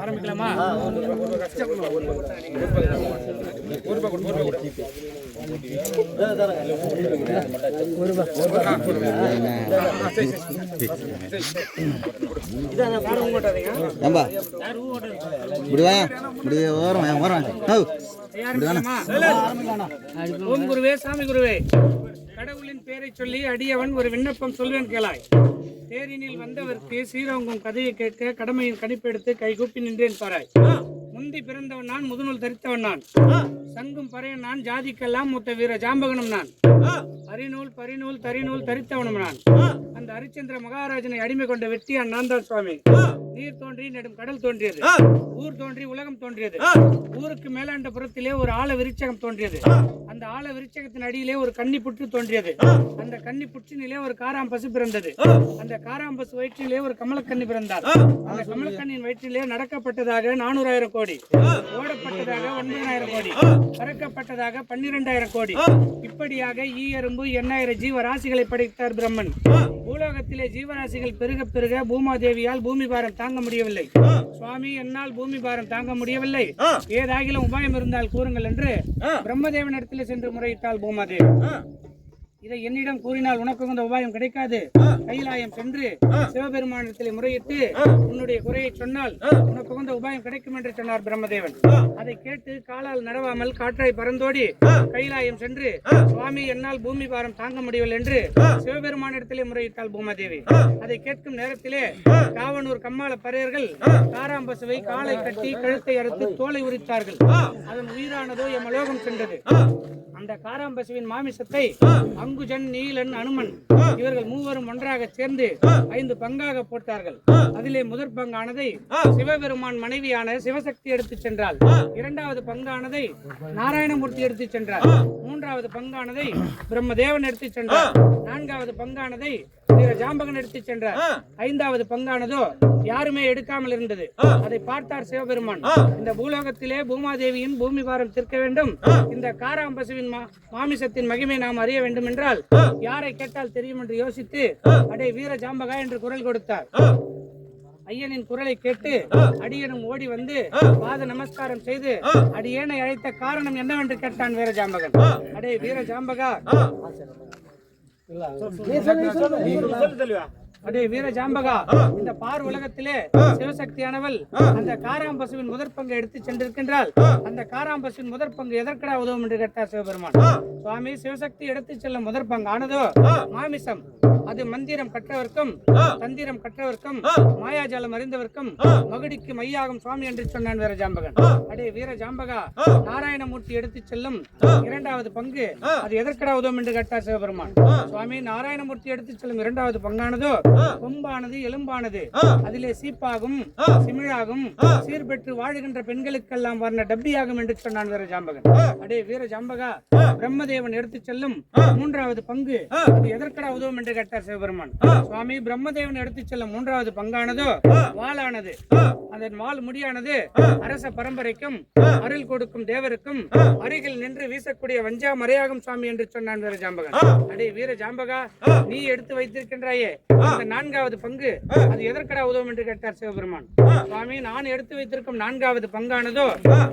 ஆரம்பிக்கலாமா? ஏம்பா. இப்படி வா இப்படி ஓரம் ஓரம்? ஓம் குருவே சாமி குருவே. கடவுளின் பெயரை சொல்லி அடியவன் ஒரு விண்ணப்பம் சொல்வேன் கேளாய். தேரினில் வந்தவர்க்கு ஸ்ரீரங்கம் கதையை கேட்க கடமையின் கணிப்பெடுத்து கைகூப்பி நின்றேன் பாராய். முந்தி பிறந்தவன் நான் முதுநூல் தரித்தவன் நான். சங்கும் பறையன் நான் ஜாதிக்கெல்லாம் மூத்த வீர ஜாம்பகனும் நான். அரிநூல் பரிநூல் தரிநூல் தரித்தவனும் நான். அந்த ஹரிச்சந்திர மகாராஜனை அடிமை கொண்ட வெற்றியான் நான் தான் சுவாமி. நீர் தோன்றி நெடும் கடல் தோன்றியது. ஊர் தோன்றி உலகம் தோன்றியது. ஊருக்கு மேலாண்ட புறத்திலே ஒரு ஆழ விருச்சகம் தோன்றியது. அந்த ஆழ விருச்சகத்தின் அடியிலே ஒரு கன்னி புற்று தோன்றியது அந்த கன்னி புற்றினிலே ஒரு காராம் பசு பிறந்தது அந்த காராம் பசு வயிற்றிலே ஒரு கமலக்கன்னி பிறந்தார். அந்த கமலக்கண்ணின் வயிற்றிலே நடக்கப்பட்டதாக நானூறாயிரம் கோடி. ஓடப்பட்டதாக ஒன்பதாயிரம் கோடி. பறக்கப்பட்டதாக பன்னிரெண்டாயிரம் கோடி. இப்படியாக ஈ எறும்பு எண்ணாயிரம் ஜீவராசிகளை படைத்தார் பிரம்மன். பூலோகத்திலே ஜீவராசிகள் பெருக பெருக பூமாதேவியால் பூமி பாரம் தாங்க முடியவில்லை. சுவாமி என்னால் பூமி பாரம் தாங்க முடியவில்லை. ஏதாகிலும் உபாயம் இருந்தால் கூறுங்கள் என்று பிரம்மதேவனிடத்தில் சென்று முறையிட்டாள் பூமாதேவி. இதை என்னிடம் கூறினால் உனக்கு இந்த உபாயம் கிடைக்காது. கைலாயம் சென்று சிவபெருமானிடத்தில் முறையிட்டு உன்னுடைய குறையை சொன்னால் உனக்கு உகந்த உபாயம் கிடைக்கும் என்று சொன்னார் பிரம்மதேவன். அதை கேட்டு காலால் நடவாமல் காற்றாய் பறந்தோடி கைலாயம் சென்று சுவாமி என்னால் பூமி பாரம் தாங்க முடியவில்லை என்று சிவபெருமானிடத்திலே முறையிட்டாள் பூமாதேவி. அதை கேட்கும் நேரத்திலே காவனூர் கம்மாள பறையர்கள் காராம்பசுவை காலை கட்டி கழுத்தை அறுத்து தோலை உரித்தார்கள். அதன் உயிரானதோ எமலோகம் சென்றது. அந்த காராம்பசுவின் மாமிசத்தை அங்குஜன் நீலன் அனுமன் இவர்கள் மூவரும் ஒன்றாக சேர்ந்து ஐந்து பங்காக போட்டார்கள். அதிலே முதற் பங்கானதை சிவபெருமான் மனைவியான சிவசக்தி எடுத்துச் சென்றாள் இரண்டாவது பங்கானதை நாராயணமூர்த்தி எடுத்துச் சென்றார். மூன்றாவது பங்கானதை பிரம்மதேவன் எடுத்துச் சென்றார். நான்காவது பங்கானதை ஜாம்பகன் எடுத்துச் சென்றார் ஐந்தாவது பங்கானதோ யாருமே எடுக்காமல் இருந்தது. அதை பார்த்தார் சிவபெருமான். இந்த பூலோகத்திலே பூமாதேவியின் பூமி பாரம் தீர்க்க வேண்டும். இந்த காராம்பசுவின் மா- மாமிசத்தின் மகிமை நாம் அறிய வேண்டும் என்றால் யாரை கேட்டால் தெரியும் என்று யோசித்து அடே வீர ஜாம்பகா என்று குரல் கொடுத்தார். ஐயனின் குரலை கேட்டு அடியனும் ஓடி வந்து பாத நமஸ்காரம் செய்து அடியேனை அழைத்த காரணம் என்னவென்று கேட்டான் வீர ஜாம்பகன். அடே வீர ஜாம்பகா. அடே வீர ஜாம்பகா இந்த பார் உலகத்திலே சிவசக்தியானவள் அந்த காராம்பசுவின் முதற் பங்கை எடுத்து சென்றிருக்கின்றால் அந்த காராம்பசுவின் முதற் பங்கு எதற்கடா உதவும் என்று கேட்டார் சிவபெருமான்? சுவாமி சிவசக்தி எடுத்து செல்லும் முதற் பங்கு ஆனதோ? மாமிசம். அது மந்திரம் கற்றவர்க்கும் தந்திரம் கற்றவர்க்கும் மாயாஜாலம் அறிந்தவர்க்கும் மகுடிக்கு மையாகும் சுவாமி என்று சொன்னான் வீர ஜாம்பகன் அடே வீர ஜாம்பகா நாராயணமூர்த்தி எடுத்து செல்லும் இரண்டாவது பங்கு அது எதற்கடா உதவும் என்று கேட்டார் சிவபெருமான். சுவாமி நாராயணமூர்த்தி எடுத்து செல்லும் இரண்டாவது பங்கானதோ கொம்பானது எலும்பானது. அதிலே சீப்பாகும் சிமிழாகும் சீர்பெற்று வாழுகின்ற பெண்களுக்கெல்லாம் வர்ண டப்பியாகும் என்று சொன்னான் வீர ஜாம்பகன் அடே வீர ஜாம்பகா பிரம்மதேவன் எடுத்து செல்லும் மூன்றாவது பங்கு அது எதற்கடா உதவும் என்று கேட்டார் சிவபெருமான். சுவாமி பிரம்மதேவன் எடுத்து செல்லும் மூன்றாவது பங்கானதோ வாளானது. அதன் வாள் முடியானது அரச பரம்பரைக்கும் அருள் கொடுக்கும் தேவருக்கும் அருகில் நின்று வீசக்கூடிய வஞ்சா மறையாகும் சுவாமி என்று சொன்னான் வீர ஜாம்பகன். அடே வீர ஜாம்பகா நீ எடுத்து வைத்திருக்கின்றாயே. அந்த நான்காவது பங்கு அது எதற்கடா உதவும் என்று கேட்டார் சிவபெருமான். சுவாமி நான் எடுத்து வைத்திருக்கும் நான்காவது பங்கானதோ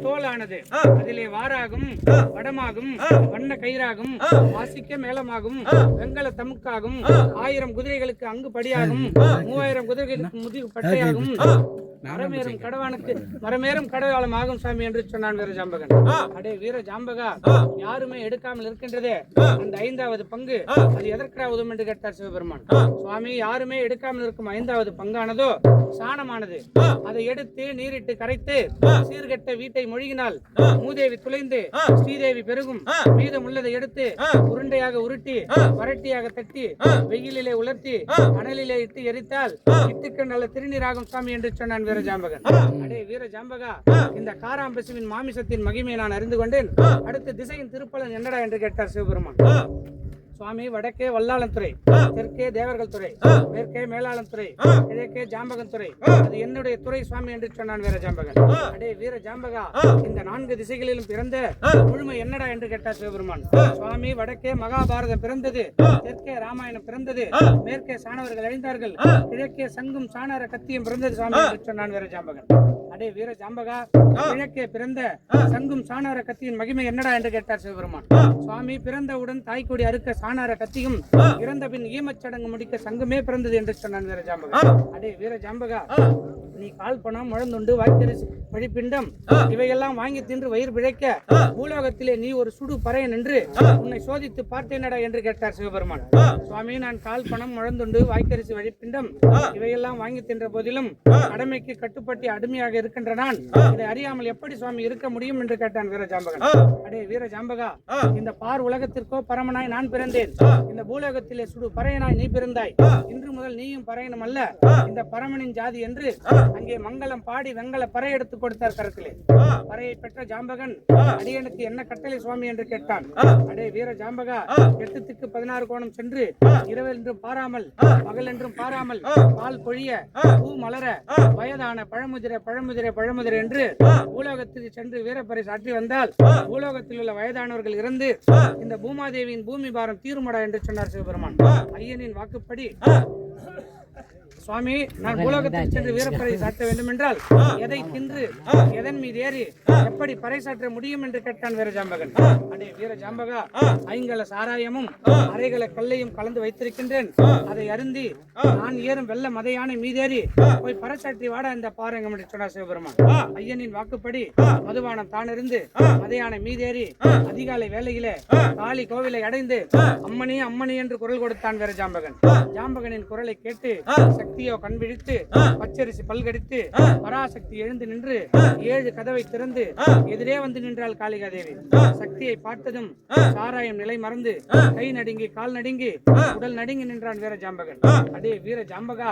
தோலானது அதிலே வாராகும் வடமாகும் வண்ண கயிறாகும் வாசிக்க மேளமாகும் வெங்கல தமுக்காகும் ஆயிரம் குதிரைகளுக்கு அங்கு படியாகும். மூவாயிரம் குதிரைகளுக்கு முதுகு பட்டையாகும். மரமேறும் கடவானுக்கு மரமேறும். கடவாளம் ஆகும் சாமி என்று சொன்னான் வீர ஜாம்பகன் அடே வீர ஜாம்பகா யாருமே எடுக்காமல் இருக்கின்றதே? அந்த ஐந்தாவது பங்கு அது எதற்கடா உதவும் என்று கேட்டார் சிவபெருமான்? சுவாமி யாருமே எடுக்காமல் இருக்கும் ஐந்தாவது பங்கானதோ சாணமானது. அதை எடுத்து நீரிட்டு கரைத்து சீர்கெட்ட வீட்டை மொழிகினால் மூதேவி துளைந்து ஸ்ரீதேவி பெருகும். மீதம் உள்ளதை எடுத்து உருண்டையாக உருட்டி வரட்டியாக தட்டி வெயிலிலே உலர்த்தி அனலிலே இட்டு எரித்தால் இட்டுக்கு நல்ல திருநீராகும் சாமி என்று சொன்னான் வீர ஜாம்பகன் அடே வீர ஜாம்பகா இந்த காராம்பசுவின் மாமிசத்தின் மகிமையை நான் அறிந்து கொண்டேன். அடுத்த திசையின் திருப்பலன் என்னடா என்று கேட்டார் சிவபெருமான். சுவாமி வடக்கே வல்லாளன் துறை தெற்கே தேவர்கள் துறை மேற்கே மேலாளன் துறை கிழக்கே ஜாம்பகன் துறை அது என்னுடைய துறை சுவாமி என்று சொன்னான் வீர ஜாம்பகன். அடே வீர ஜாம்பகா இந்த நான்கு திசைகளிலும் பிறந்த முழுமை என்னடா என்று கேட்டார் சிவபெருமான். சுவாமி வடக்கே மகாபாரதம் பிறந்தது தெற்கே ராமாயணம் பிறந்தது மேற்கே சாணவர்கள் அழிந்தார்கள் கிழக்கே சங்கும் சாணர கத்தியும் பிறந்தது சுவாமி என்று சொன்னான் வீர ஜாம்பகன். அடே வீர ஜாம்பகா கிழக்கே பிறந்த சங்கும் சாணார கத்தியின் மகிமை என்னடா என்று கேட்டார் சிவபெருமான். சுவாமி பிறந்தவுடன் தாய்க்கொடி அறுக்க சாணார கத்தியும் இறந்த பின் ஈமச்சடங்கு முடிக்க சங்குமே பிறந்தது என்று சொன்னான் வீர ஜாம்பகா. அடே வீர ஜாம்பகா நீ கால் பணம் முழந்துண்டு வாய்க்கரிசி வழிப்பிண்டம் இவையெல்லாம் வாங்கி தின்று வயிறு பிழைக்க பூலோகத்திலே நீ ஒரு சுடு பறையன் என்று உன்னை சோதித்து பார்த்தேனடா என்று கேட்டார் சிவபெருமான். சுவாமி நான் கால் பணம் முழந்துண்டு வாய்க்கரிசி வழிப்பிண்டம். இவையெல்லாம் வாங்கி தின்ற போதிலும் கடமைக்கு கட்டுப்பட்டு அடிமையாக இருக்கின்ற நான். இதை அறியாமல் எப்படி சுவாமி இருக்க முடியும் என்று கேட்டான் வீர ஜாம்பகன் அடே வீர ஜாம்பகா இந்த பார் உலகத்திற்கோ பரமனாய் நான் பிறந்தேன். இந்த பூலோகத்திலே சுடு பறையனாய் நீ பிறந்தாய். இன்று முதல் நீயும் பறையனும் அல்ல. இந்த பரமனின் ஜாதி என்று அங்கே மங்களம் பாடி வெங்கல பறை எடுத்து கொடுத்தார் கரத்திலே. பறையை பெற்ற ஜாம்பகன் அடியனுக்கு என்ன கட்டளை சுவாமி என்று கேட்டான். அடே வீர ஜாம்பகா எட்டுத்துக்கு பதினாறு கோணம் சென்று இரவென்றும் பாராமல் பகலென்றும் பாராமல் பால் பொழிய பூ மலர வயதான பழமுதிரை பழமுதிரை பழமுதிரை என்று பூலோகத்துக்கு சென்று வீரப்பறை சாற்றி வந்தால் பூலோகத்தில் உள்ள வயதானவர்கள் இறந்து இந்த பூமாதேவியின் பூமி பாரம் தீருமடா என்று சொன்னார் சிவபெருமான். ஐயனின் வாக்குப்படி சுவாமி நான் பூலோகத்தில் சென்று வீரப்பறை சாட்ட வேண்டும் என்றால் எதை தின்று எதன் மீது ஏறி எப்படி பறை சாற்ற முடியும் என்று கேட்டான் வீர ஜாம்பகன். அடே வீர ஜாம்பகா ஐங்கல சாராயமும் அரைகல கல்லையும் கலந்து வைத்திருக்கின்றேன். அதை அருந்தி நான் ஏறும் வெள்ள மதையானை மீதேறி போய் பறைசாற்றி வாட இந்த பாருங்க என்று சொன்னார் சிவபெருமான். ஐயனின் வாக்குப்படி மதுபானம் தானிருந்து மதையானை மீதேறி அதிகாலை வேளையிலே காளி கோவிலை அடைந்து அம்மணி அம்மணி என்று குரல் கொடுத்தான் வீர ஜாம்பகன். ஜாம்பகனின் குரலை கேட்டு சக்தியோ கண் விழித்து பச்சரிசி பல்கடித்து பராசக்தி எழுந்து நின்று ஏழு கதவை திறந்து எதிரே வந்து நின்றாள் காளிகாதேவி. சக்தியை பார்த்ததும் சாராயம் நிலை மறந்து கை நடுங்கி கால் நடுங்கி உடல் நடுங்கி நின்றான் வீர ஜாம்பகன். அடே வீர ஜாம்பகா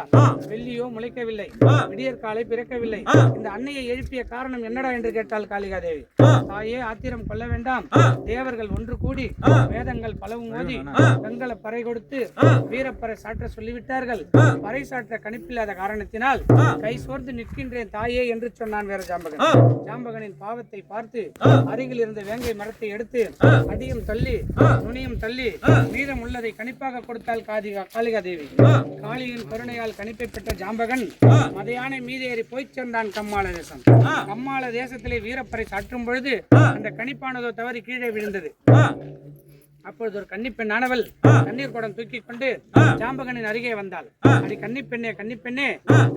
வெள்ளியோ முளைக்கவில்லை விடியற் காலை பிறக்கவில்லை. இந்த அன்னையை எழுப்பிய காரணம் என்னடா என்று கேட்டாள் காளிகாதேவி. தாயே ஆத்திரம் கொள்ள வேண்டாம். தேவர்கள் ஒன்று கூடி வேதங்கள் பலவும் ஓதி வெங்கல பறை கொடுத்து வீரப்பறை சாற்ற சொல்லிவிட்டார்கள். பறை சாற்ற கணிப்பில்லாத காரணத்தினால் கை சோர்ந்து நிற்கின்றேன் தாயே என்று சொன்னான் வீர ஜாம்பகன். ஜாம்பகனின் பாவத்தை பார்த்து அருகில் இருந்த வேங்கை மரத்தை எடுத்து அடியும் தள்ளி நுனியும் தள்ளி மீதம் உள்ளதை கணிப்பாக கொடுத்தாள் காதிகா காளிகா தேவி காளியின் கருணையால் கணிப்பை பெற்ற ஜாம்பகன் மதையானை மீதேறி போய்ச் சேர்ந்தான் கம்மாள தேசம். கம்மாள தேசத்திலே வீரப்பறை சாற்றும் பொழுது அந்த கணிப்பானதோ தவறி கீழே விழுந்தது. அப்பொழுது ஒரு கன்னிப்பெண்ணானவள் தண்ணீர் குடம் தூக்கி கொண்டு ஜாம்பகனின் அருகே வந்தாள். அடி கன்னிப்பெண்ணே கன்னிப்பெண்ணே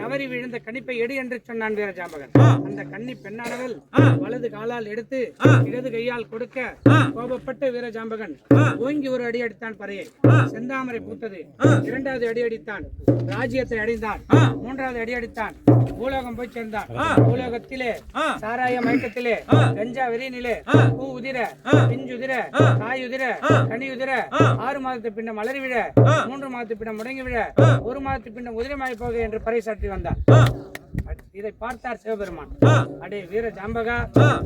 தவறி விழுந்த கணிப்பை எடு என்று சொன்னான் வீர ஜாம்பகன் அந்த கன்னி பெண்ணானவள் வலது காலால் எடுத்து இடது கையால் கொடுக்க கோபப்பட்ட வீர ஜாம்பகன் ஓங்கி ஒரு அடி அடித்தான் பறையை. செந்தாமரை பூத்தது. இரண்டாவது அடி அடித்தான். ராஜ்யத்தை அடைந்தான். மூன்றாவது அடி அடித்தான். பூலோகம் போய் சேர்ந்தான். பூலோகத்திலே சாராய மயக்கத்திலே கஞ்சா வெறியினிலே பூ உதிர பிஞ்சுதிர காயுதிர கனியுதிர ஆறு மாதத்து பின்ன மலரி விழ மூன்று மாதத்து பின்ன முடங்கி விழ ஒரு மாதத்து பின்ன உதிரமாய் போக என்று பறைசாற்றி வந்தான் இதை பார்த்தார் சிவபெருமான். அடே வீர ஜாம்பகா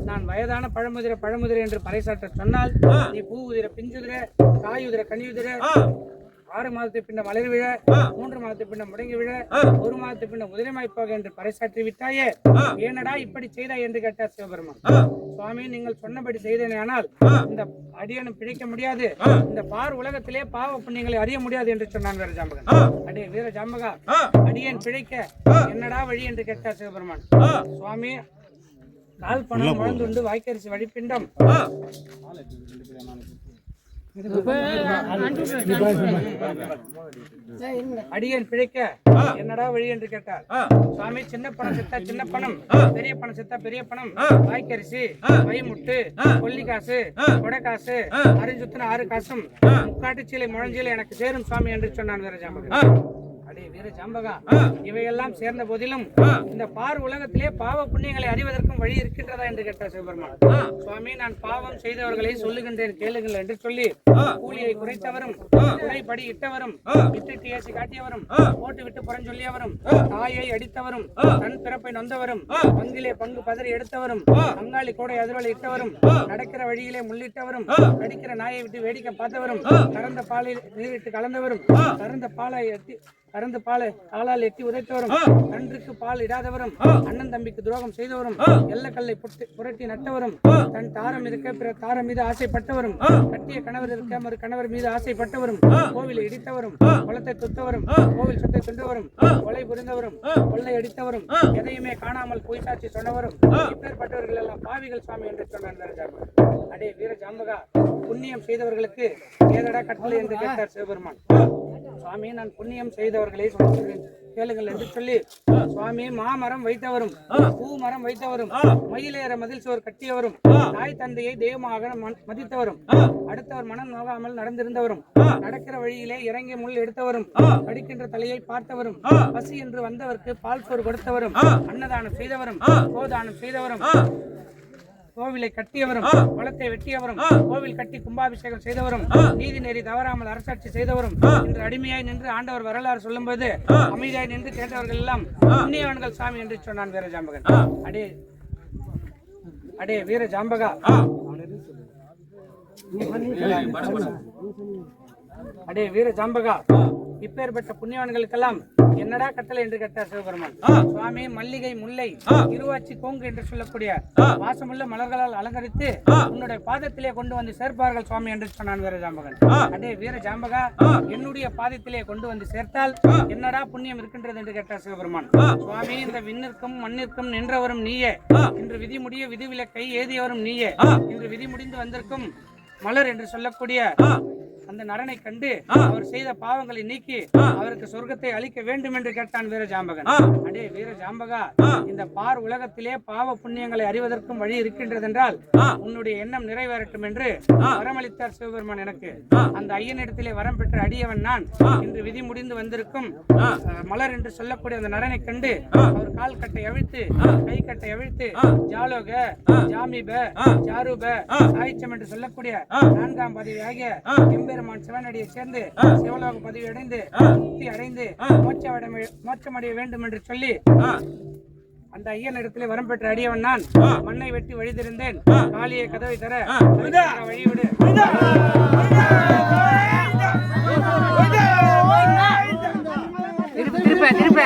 நான் வயதான பழமுதிர பழமுதிர என்று பறைசாற்ற சொன்னால் நீ பூ உதிர பிஞ்சுதிர காயுதிர கனியுதிர ஆறு மாதத்து பின்ன மலர் விழ மூன்று மாதத்து பின்ன முடங்கி விழ ஒரு மாதத்து பின்ன உதிரமாய் போக என்று பறைசாற்றி விட்டாயே ஏனடா இப்படி செய்தாய் என்று கேட்டார் சிவபெருமான். சுவாமி நீங்கள் சொன்னபடி செய்தேனே ஆனால் இந்த அடியனும் பிழைக்க முடியாது. இந்த பார் உலகத்திலே பாவ புண்ணியங்களை அறிய முடியாது என்று சொன்னான் வீர ஜாம்பகன். அடே வீர ஜாம்பகா அடியன் பிழைக்க என்னடா வழி என்று கேட்டார் சிவபெருமான். சுவாமி கால் பணம் முழந்துண்டு வாய்க்கரிசி வழிப்பிண்டம் அடியன் பிழைக்க என்னடா வழி என்று கேட்டார் சுவாமி சின்ன பணம் செத்தா சின்ன பணம் பெரிய பணம் செத்தா பெரிய பணம் வாய்க்கரிசி வைமுட்டு கொல்லிக்காசு கொடைக்காசு அரிஞ்சுத்தின ஆறு காசும் முக்காட்டு சீலை முழஞ்சீலை எனக்கு சேரும் சுவாமி என்று சொன்னான் வீர ஜாம்பகன் அடே வீர ஜாம்பகா. இவையெல்லாம் சேர்ந்த போதிலும் இந்த பார் உலகத்திலே பாவ புண்ணியங்களை அறிவதற்கும் வழி இருக்கின்றதா என்று கேட்டார் சிவபெருமான். சுவாமி நான் பாவம் செய்தவர்களை சொல்லுகின்றேன் கேளுங்கள் என்று சொல்லி கூலியை குறைத்தவரும் குறைபடி இட்டவரும் விட்டுட்டு ஏசி காட்டியவரும் போட்டு விட்டு புறஞ்சொல்லியவரும் தாயை அடித்தவரும் தன் பிறப்பை நொந்தவரும் பங்கிலே பங்கு பதறி எடுத்தவரும் பங்காளி கோடை அதிர்வலை இட்டவரும் நடக்கிற வழியிலே முள்ளிட்டவரும் கடிக்கிற நாயை விட்டு வேடிக்கை பார்த்தவரும் கறந்த பாலில் நீரிட்டு கலந்தவரும் கறந்த பாலை எட்டி கறந்து பாலை காலால் எட்டி உதைத்தவரும் கன்றுக்கு பால் இடாதவரும் அண்ணன் தம்பிக்கு துரோகம் செய்தவரும் எல்ல கல்லை புரட்டி நட்டவரும் தன் தாரம் இருக்க பிற தாரம் மீது ஆசைப்பட்டவரும் கட்டிய கணவர் இருக்க மறு கணவர் மீது ஆசைப்பட்டவரும் கோவிலை இடித்தவரும் குளத்தை துத்தவரும் கோவில் சொத்தை தின்றவரும் கொலை புரிந்தவரும் கொள்ளை அடித்தவரும் எதையுமே காணாமல் பொய் சாட்சி சொன்னவரும் இப்பேற்பட்டவர்கள் எல்லாம் பாவிகள் சுவாமி என்று சொன்னார் அடே வீர ஜாம்பகா புண்ணியம் செய்தவர்களுக்கு ஏதடா கட்டளை என்று கேட்டார் சிவபெருமான். சுவாமி நான் புண்ணியம் செய்தவர்களை சொல்கிறேன் கேளுங்கள் என்று சொல்லி சுவாமி மாமரம் வைத்தவரும் பூ மரம் வைத்தவரும் மயிலேற மதில் சுவர் கட்டியவரும் தாய் தந்தையை தெய்வமாக மதித்தவரும் அடுத்தவர் மனம் நோகாமல் நடந்திருந்தவரும் நடக்கிற வழியிலே இறங்கி முள் எடுத்தவரும் கடிக்கின்ற தலையை பார்த்தவரும் பசி என்று வந்தவருக்கு பால் சோறு கொடுத்தவரும் அன்னதானம் செய்தவரும் கோதானம் செய்தவரும் கோவிலை கட்டியவரும் குளத்தை வெட்டியவரும் கோவில் கட்டி கும்பாபிஷேகம் செய்தவரும் நீதி நெறி தவறாமல் அரசாட்சி செய்தவரும் இன்று அடிமையாய் நின்று ஆண்டவர் வரலாறு சொல்லும்போது அமைதியாய் நின்று கேட்டவர்கள் எல்லாம் புண்ணியவான்கள் சாமி என்று சொன்னான் வீர ஜாம்பகன். அடே அடே வீர ஜாம்பகா. அடே வீர ஜாம்பகா. இப்பேற்பட்ட புண்ணியவான்களுக்கெல்லாம் என்னடா கட்டளை என்று கேட்டார் சிவபெருமான்? சுவாமி மல்லிகை முல்லை இருவாச்சி கோங்கு என்று சொல்லக்கூடிய வாசமுள்ள மலர்களால் அலங்கரித்து உன்னுடைய பாதத்திலே கொண்டு வந்து சேர்ப்பார்கள் சுவாமி என்று சொன்னான் வீர ஜாம்பகன். அடே வீர ஜாம்பகா என்னுடைய பாதத்திலே கொண்டு வந்து சேர்த்தால் என்னடா புண்ணியம் இருக்கின்றது என்று கேட்டார் சிவபெருமான். சுவாமி இந்த விண்ணிற்கும் மண்ணிற்கும் நின்றவரும் நீயே. இன்று விதி முடிய விதிவிலக்கை ஏதியவரும் நீயே. இன்று விதி முடிந்து வந்திருக்கும் மலர் என்று சொல்லக்கூடிய அந்த நரனை கண்டு அவர் செய்த பாவங்களை நீக்கி அவருக்கு சொர்க்கத்தை அளிக்க வேண்டும் என்று கேட்டான் வீர ஜாம்பகன் அடே வீர ஜாம்பகா இந்த பார் உலகத்திலே பாவ புண்ணியங்களை அறிவதற்கும் வழி இருக்கின்றது என்றால் உன்னுடைய எண்ணம் நிறைவேறட்டும் என்று வரமளித்தார் சிவபெருமான் எனக்கு. அந்த ஐயனிடத்திலே வரம் பெற்ற அடியவன் நான். இன்று விதி முடிந்து வந்திருக்கும் மலர் என்று சொல்லக்கூடிய அந்த நரனை கண்டு அவர் கால் கட்டை அவிழ்த்து கை கட்டை அவிழ்த்து ஜாலோக ஜாமிப ஜாரூப சாய்ச்சம் என்று சொல்லக்கூடிய நான்காம் பதவி ஆகிய எம்பெருமான் சிவனடியை சேர்ந்து சிவலோக பதவி அடைந்து முக்தி அடைந்து மோட்சமடைய வேண்டும் என்று சொல்லி அந்த ஐயன் இடத்திலே வரம் பெற்ற அடியவன் நான் மண்ணை வெட்டி வழிதிருந்தேன் காளியை கதவை தர வழிவிடு. திருப்ப திருப்ப